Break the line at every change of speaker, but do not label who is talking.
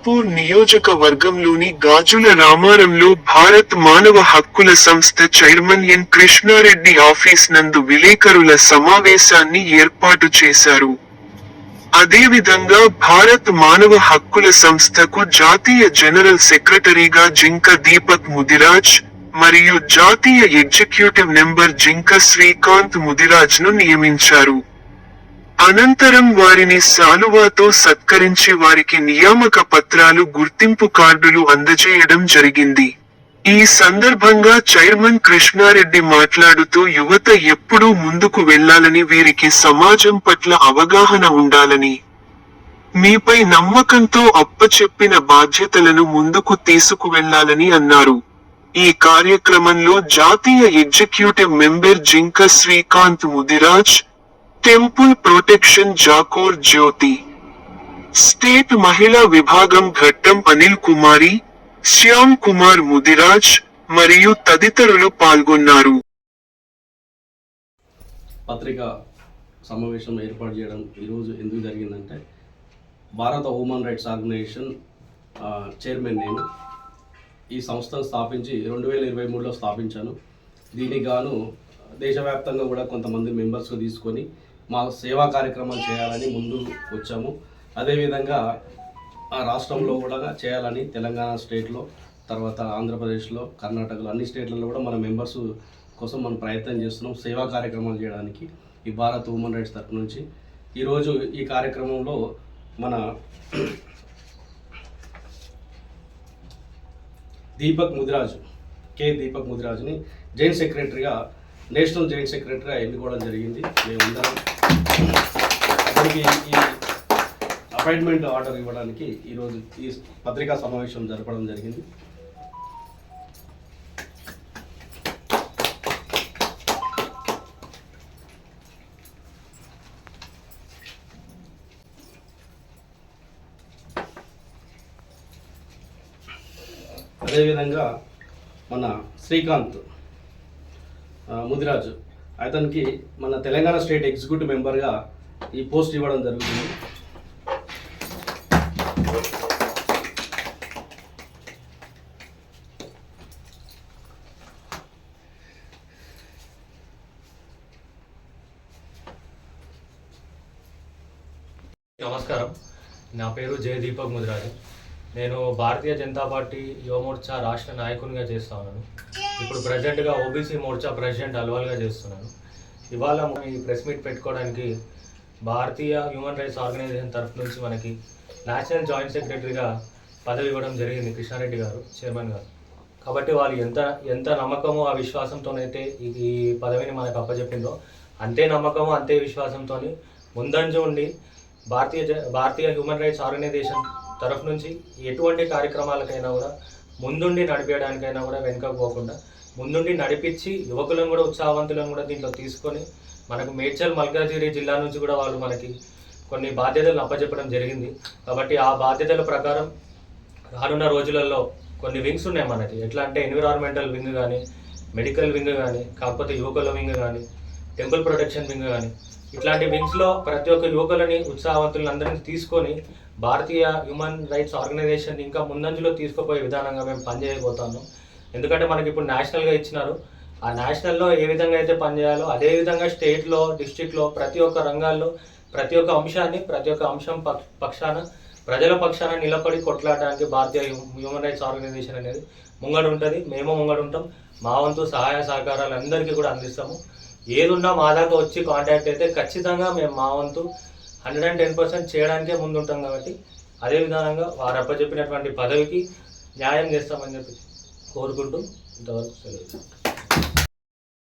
అమలాపూర్ నియోజకవర్గంలోని గాజుల రామారంలో భారత్ మానవ హక్కుల సంస్థ చైర్మన్ ఎన్ కృష్ణారెడ్డి ఆఫీస్ నందు విలేకరుల సమావేశాన్ని ఏర్పాటు చేశారు. అదేవిధంగా భారత్ మానవ హక్కుల సంస్థకు జాతీయ జనరల్ సెక్రటరీగా జింక దీపక్ ముదిరాజ్ మరియు జాతీయ ఎగ్జిక్యూటివ్ నెంబర్ జింక శ్రీకాంత్ ముదిరాజ్ను నియమించారు. అనంతరం వారిని శాలువాతో సత్కరించి వారికి నియామక పత్రాలు గుర్తింపు కార్డులు అందజేయడం జరిగింది. ఈ సందర్భంగా చైర్మన్ కృష్ణారెడ్డి మాట్లాడుతూ యువత ఎప్పుడూ ముందుకు వెళ్ళాలని వీరికి సమాజం పట్ల అవగాహన ఉండాలని. మీపై నమ్మకంతో అప్పచెప్పిన బాధ్యతలను ముందుకు తీసుకువెళ్ళాలని అన్నారు. ఈ కార్యక్రమంలో జాతీయ executive member Jinka Srikanth Mudiraj temple protection జాకోర్ Jyothi state మహిళా విభాగం ఘట్టం అనిల్ కుమారి శ్యామ్ కుమార్ ముదిరాజ్ మరియు తదితరులు పాల్గొన్నారు
పత్రికా సమావేశం ఏర్పాటు చేయడం ఈరోజు ఎందుకు జరిగిందంటే భారత హ్యూమన్ రైట్స్ ఆర్గనైజేషన్ చైర్మన్ నేను ఈ సంస్థను స్థాపించి రెండు వేల ఇరవై మూడులో స్థాపించాను. దీనికి గాను దేశవ్యాప్తంగా కూడా కొంతమంది మెంబర్స్గా తీసుకొని మా సేవా కార్యక్రమాలు చేయాలని ముందు వచ్చాము. అదేవిధంగా ఆ రాష్ట్రంలో కూడా చేయాలని తెలంగాణ స్టేట్లో తర్వాత ఆంధ్రప్రదేశ్లో కర్ణాటకలో అన్ని స్టేట్లలో కూడా మన మెంబర్స్ కోసం మనం ప్రయత్నం చేస్తున్నాం సేవా కార్యక్రమాలు చేయడానికి ఈ భారత్ ఉమెన్ రైట్స్ తరపు నుంచి. ఈరోజు ఈ కార్యక్రమంలో మన దీపక్ ముదిరాజు కె దీపక్ ముదిరాజుని జైన్ సెక్రటరీగా నేషనల్ జైన్ సెక్రటరీగా ఎన్నుకోవడం జరిగింది. మేమందరం అతనికి ఈ అపాయింట్మెంట్ ఆర్డర్ ఇవ్వడానికి ఈరోజు ఈ పత్రికా సమావేశం జరపడం జరిగింది. అదేవిధంగా మన శ్రీకాంత్ ముదిరాజు అతనికి మన తెలంగాణ స్టేట్ ఎగ్జిక్యూటివ్ మెంబర్గా ఈ పోస్ట్ ఇవ్వడం జరుగుతుంది.
నమస్కారం. నా పేరు జయ దీపక్ ముదిరాజు. నేను భారతీయ జనతా పార్టీ యువ మోర్చా రాష్ట్ర నాయకునిగా చేస్తా ఉన్నాను. ఇప్పుడు ప్రజెంట్గా ఓబీసీ మోర్చా ప్రెసిడెంట్ అల్వాల్గా చేస్తున్నాను. ఇవాళ మనం ఈ ప్రెస్ మీట్ పెట్టుకోవడానికి భారతీయ హ్యూమన్ రైట్స్ ఆర్గనైజేషన్ తరఫు నుంచి మనకి నేషనల్ జాయింట్ సెక్రటరీగా పదవి ఇవ్వడం జరిగింది కృష్ణారెడ్డి గారు చైర్మన్ గారు. కాబట్టి వాళ్ళు ఎంత ఎంత నమ్మకమో ఆ విశ్వాసంతోనైతే ఈ ఈ పదవిని మనకు అప్పచెప్పిందో అంతే నమ్మకము అంతే విశ్వాసంతో ముందంజ ఉండి Bharatiya Bharatiya human rights organization తరఫు నుంచి ఎటువంటి కార్యక్రమాలకైనా కూడా ముందుండి నడిపేయడానికైనా కూడా వెనుకకు పోకుండా ముందుండి నడిపించి యువకులను కూడా ఉత్సాహవంతులను కూడా దీంట్లో తీసుకొని మనకు మేడ్చల్ మల్కాజిగిరి జిల్లా నుంచి కూడా వాళ్ళు మనకి కొన్ని బాధ్యతలను అప్పచెప్పడం జరిగింది. కాబట్టి ఆ బాధ్యతల ప్రకారం రానున్న రోజులలో కొన్ని వింగ్స్ ఉన్నాయి మనకి. ఎట్లా అంటే ఎన్విరాన్మెంటల్ వింగ్ కానీ మెడికల్ వింగ్ కానీ కాకపోతే యువకుల వింగ్ కానీ టెంపుల్ ప్రొటెక్షన్ వింగ్ కానీ ఇట్లాంటి వింగ్స్లో ప్రతి ఒక్క యువకులని ఉత్సాహవంతులను అందరినీ తీసుకొని భారతీయ హ్యూమన్ రైట్స్ ఆర్గనైజేషన్ ఇంకా ముందంజలో తీసుకుపోయే విధానంగా మేము పనిచేయబోతాము ఎందుకంటే మనకి ఇప్పుడు నేషనల్గా ఇచ్చినారు. ఆ నేషనల్లో ఏ విధంగా అయితే పనిచేయాలో అదే విధంగా స్టేట్లో డిస్టిక్లో ప్రతి ఒక్క రంగాల్లో ప్రతి ఒక్క అంశాన్ని ప్రతి ఒక్క అంశం పక్షాన ప్రజల పక్షాన నిలబడి కొట్లాడడానికి భారతీయ హ్యూమన్ రైట్స్ ఆర్గనైజేషన్ అనేది ముంగడు ఉంటుంది మేము ముంగడు ఉంటాం మా వంతు సహాయ సహకారాలు అందరికీ కూడా అందిస్తాము. ఏదున్నా మా దాకా వచ్చి కాంటాక్ట్ అయితే ఖచ్చితంగా మేము మా వంతు హండ్రెడ్ అండ్ టెన్ పర్సెంట్ చేయడానికే ముందుంటాం కాబట్టి అదే విధానంగా వారు అప్పచెప్పినటువంటి పదవికి న్యాయం చేస్తామని చెప్పి కోరుకుంటూ ఇంతవరకు సెలవు.